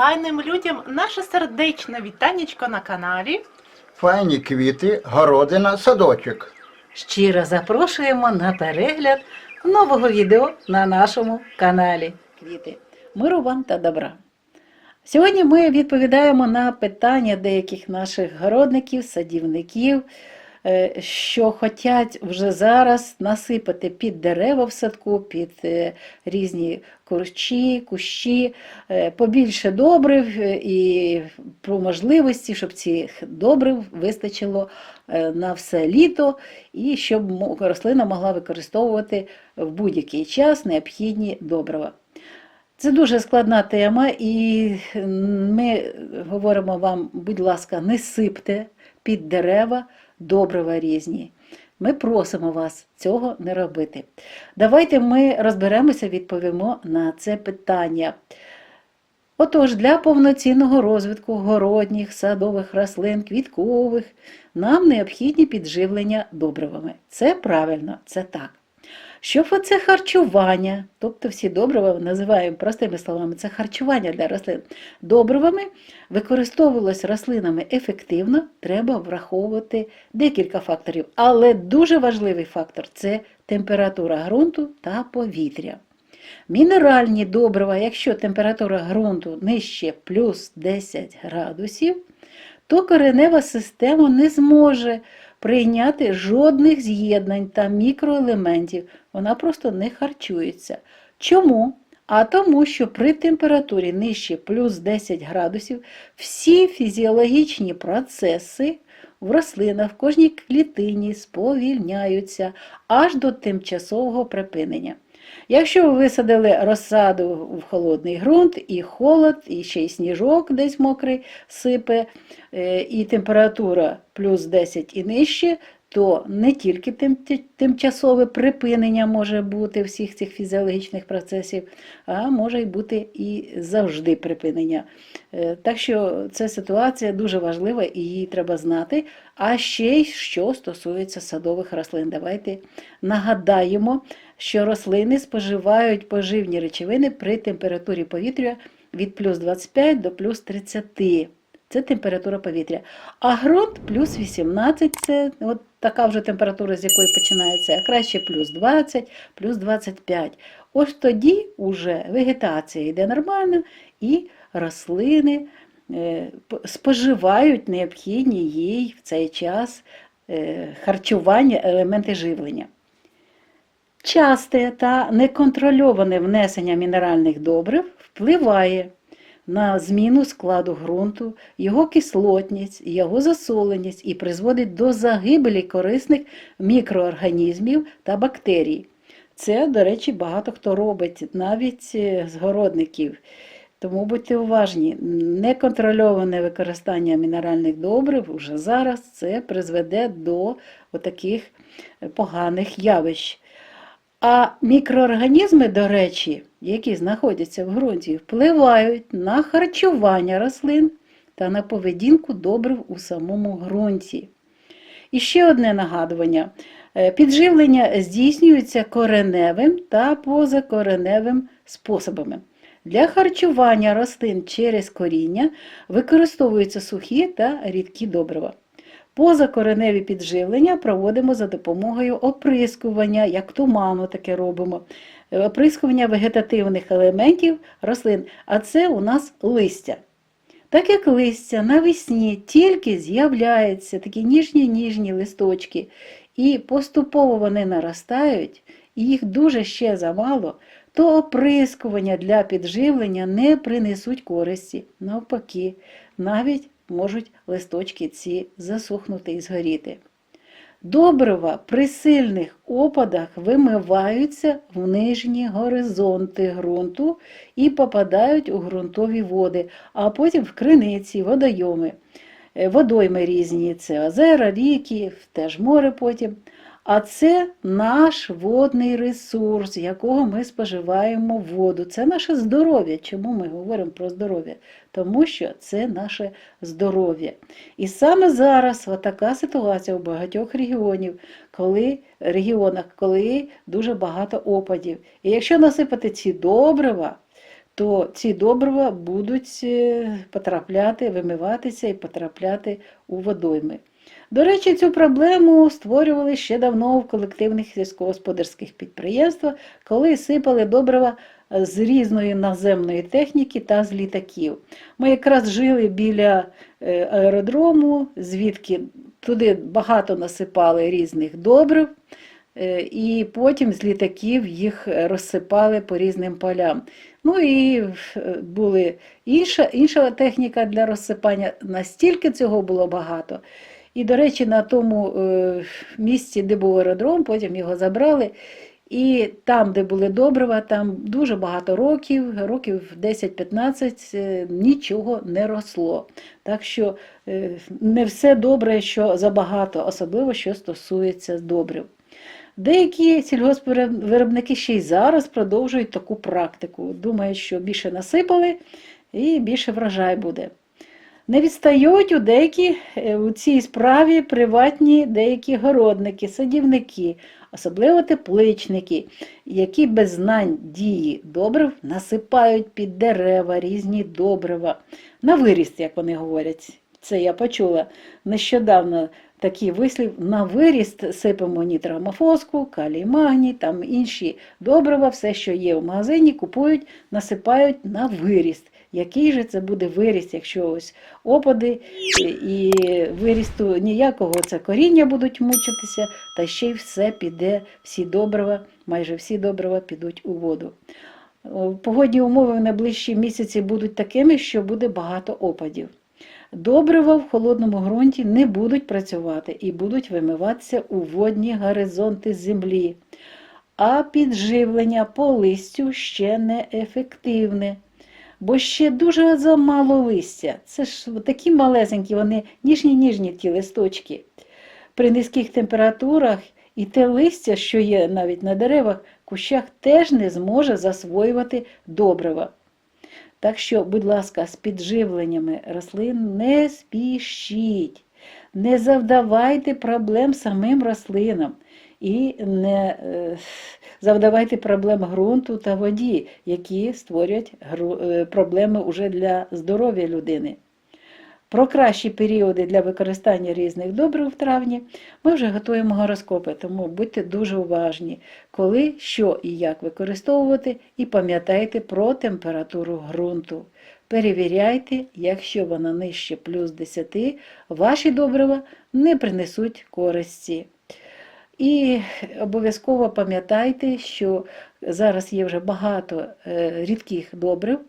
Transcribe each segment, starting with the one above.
файним людям наше сердечне вітанечко на каналі. Файні квіти, городина, садочок. Щиро запрошуємо на перегляд нового відео на нашому каналі Квіти. Миру вам та добра. Сьогодні ми відповідаємо на питання деяких наших городників, садівників, що хочуть вже зараз насипати під дерева в садку, під е, різні курчі, кущі, е, побільше добрив е, і про можливості, щоб цих добрив вистачило е, на все літо і щоб рослина могла використовувати в будь-який час необхідні добрива. Це дуже складна тема, і ми говоримо вам, будь ласка, не сипте під дерева добрива різні. Ми просимо вас цього не робити. Давайте ми розберемося, відповімо на це питання. Отож, для повноцінного розвитку городніх, садових рослин, квіткових нам необхідні підживлення добривами. Це правильно, це так. Щоб оце харчування, тобто всі добрива називаємо простими словами, це харчування для рослин. Добривами використовувалось рослинами ефективно, треба враховувати декілька факторів. Але дуже важливий фактор це температура ґрунту та повітря. Мінеральні добрива, якщо температура ґрунту нижче плюс 10 градусів, то коренева система не зможе прийняти жодних з'єднань та мікроелементів. Вона просто не харчується. Чому? А тому, що при температурі нижче плюс 10 градусів всі фізіологічні процеси в рослинах в кожній клітині сповільняються аж до тимчасового припинення. Якщо ви висадили розсаду в холодний ґрунт, і холод, і ще й сніжок десь мокрий сипе, е, і температура плюс 10 і нижче, то не тільки тим, тимчасове припинення може бути всіх цих фізіологічних процесів, а може й бути і завжди припинення. Е, Так що ця ситуація дуже важлива і її треба знати. А ще й що стосується садових рослин. Давайте нагадаємо, що рослини споживають поживні речовини при температурі повітря від плюс 25 до плюс 30. Це температура повітря. А ґрунт плюс 18 це от така вже температура, з якої починається, а краще плюс 20, плюс 25. Ось тоді вже вегетація йде нормально, і рослини е, споживають необхідні їй в цей час е, харчування, елементи живлення. Часте та неконтрольоване внесення мінеральних добрив впливає на зміну складу ґрунту, його кислотність, його засоленість і призводить до загибелі корисних мікроорганізмів та бактерій. Це, до речі, багато хто робить, навіть е, з городників. Тому будьте уважні, неконтрольоване використання мінеральних добрив вже зараз це призведе до таких поганих явищ. А мікроорганізми, до речі, які знаходяться в ґрунті, впливають на харчування рослин та на поведінку добрив у самому ґрунті. І ще одне нагадування: Е, підживлення здійснюється кореневим та позакореневим способами. Для харчування рослин через коріння використовуються сухі та рідкі добрива. Позакореневі підживлення проводимо за допомогою оприскування, як туману таке робимо, оприскування вегетативних елементів рослин, а це у нас листя. Так як листя навесні тільки з'являються такі ніжні-ніжні листочки, і поступово вони наростають, і їх дуже ще замало, то оприскування для підживлення не принесуть користі. Навпаки, навіть можуть листочки ці засухнути і згоріти. Добрива при сильних опадах вимиваються в нижні горизонти ґрунту і попадають у ґрунтові води, а потім в криниці, водойоми. Е, Водойми різні це озера, ріки, теж море потім. А це наш водний ресурс, якого ми споживаємо воду. Це наше здоров'я. Чому ми говоримо про здоров'я? Тому що це наше здоров'я. І саме зараз така ситуація у багатьох регіонів, коли, регіонах, коли дуже багато опадів. І якщо насипати ці добрива, то ці добрива будуть е, потрапляти, вимиватися і потрапляти у водойми. До речі, цю проблему створювали ще давно в колективних сільськогосподарських підприємствах, коли сипали добрива з різної наземної техніки та з літаків. Ми якраз жили біля е, аеродрому, звідки туди багато насипали різних добрив, е, і потім з літаків їх розсипали по різним полям. Ну і е, були інша, інша техніка для розсипання. Настільки цього було багато. І, до речі, на тому е, місці, де був аеродром, потім його забрали. І там, де були добрива, там дуже багато років, років 10-15, е, нічого не росло. Так що е, не все добре, що забагато, особливо що стосується добрив. Деякі сільгоспвиробники ще й зараз продовжують таку практику. Думають, що більше насипали і більше врожай буде. Не відстають у деякі е, у цій справі приватні деякі городники, садівники, особливо тепличники, які без знань дії добрив насипають під дерева різні добрива. На виріст, як вони говорять. Це я почула нещодавно такий вислів. На виріст сипемо нітрамофоску, калій магній, там інші добрива, все, що є в магазині, купують, насипають на виріст. Який же це буде виріст, якщо ось опади і вирісту ніякого це коріння будуть мучитися, та ще й все піде, всі добрива, майже всі добрива підуть у воду. Погодні умови в найближчі місяці будуть такими, що буде багато опадів. Добрива в холодному ґрунті не будуть працювати і будуть вимиватися у водні горизонти землі. А підживлення по листю ще не ефективне бо ще дуже замало листя. Це ж такі малесенькі, вони ніжні-ніжні ті листочки. При низьких температурах і те листя, що є навіть на деревах, кущах теж не зможе засвоювати добрива. Так що, будь ласка, з підживленнями рослин не спішіть, не завдавайте проблем самим рослинам і не е, завдавайте проблем ґрунту та воді, які створюють е, проблеми уже для здоров'я людини. Про кращі періоди для використання різних добрив в травні ми вже готуємо гороскопи, тому будьте дуже уважні, коли, що і як використовувати, і пам'ятайте про температуру ґрунту. Перевіряйте, якщо вона нижче плюс 10, ваші добрива не принесуть користі. І обов'язково пам'ятайте, що зараз є вже багато е, рідких добрив.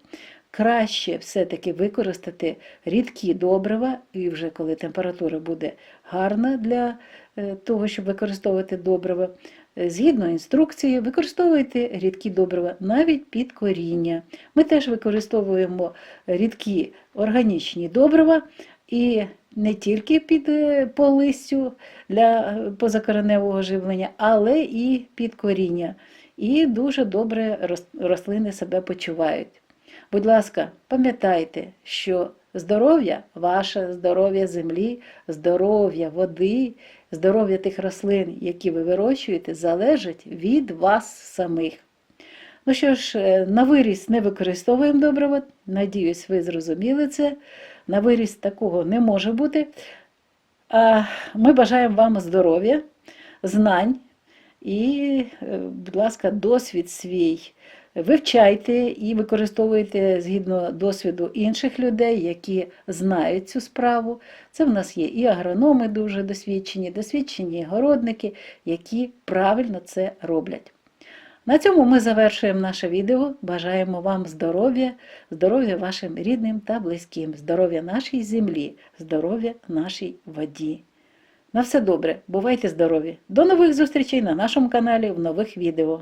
Краще все-таки використати рідкі добрива, і вже коли температура буде гарна для е, того, щоб використовувати добрива. Е, Згідно інструкції, використовуйте рідкі добрива навіть під коріння. Ми теж використовуємо рідкі органічні добрива і не тільки під е, по листю для е, позакореневого живлення, але і під коріння. І дуже добре рослини себе почувають. Будь ласка, пам'ятайте, що здоров'я ваше, здоров'я землі, здоров'я води, здоров'я тих рослин, які ви вирощуєте, залежить від вас самих. Ну що ж, е, на виріс не використовуємо добрива. Надіюсь, ви зрозуміли це. На виріс такого не може бути. Ми бажаємо вам здоров'я, знань і, е, будь ласка, досвід свій. Вивчайте і використовуйте згідно досвіду інших людей, які знають цю справу. Це в нас є і агрономи дуже досвідчені, досвідчені городники, які правильно це роблять. На цьому ми завершуємо наше відео. Бажаємо вам здоров'я, здоров'я вашим рідним та близьким, здоров'я нашій землі, здоров'я нашій воді. На все добре, бувайте здорові! До нових зустрічей на нашому каналі в нових відео.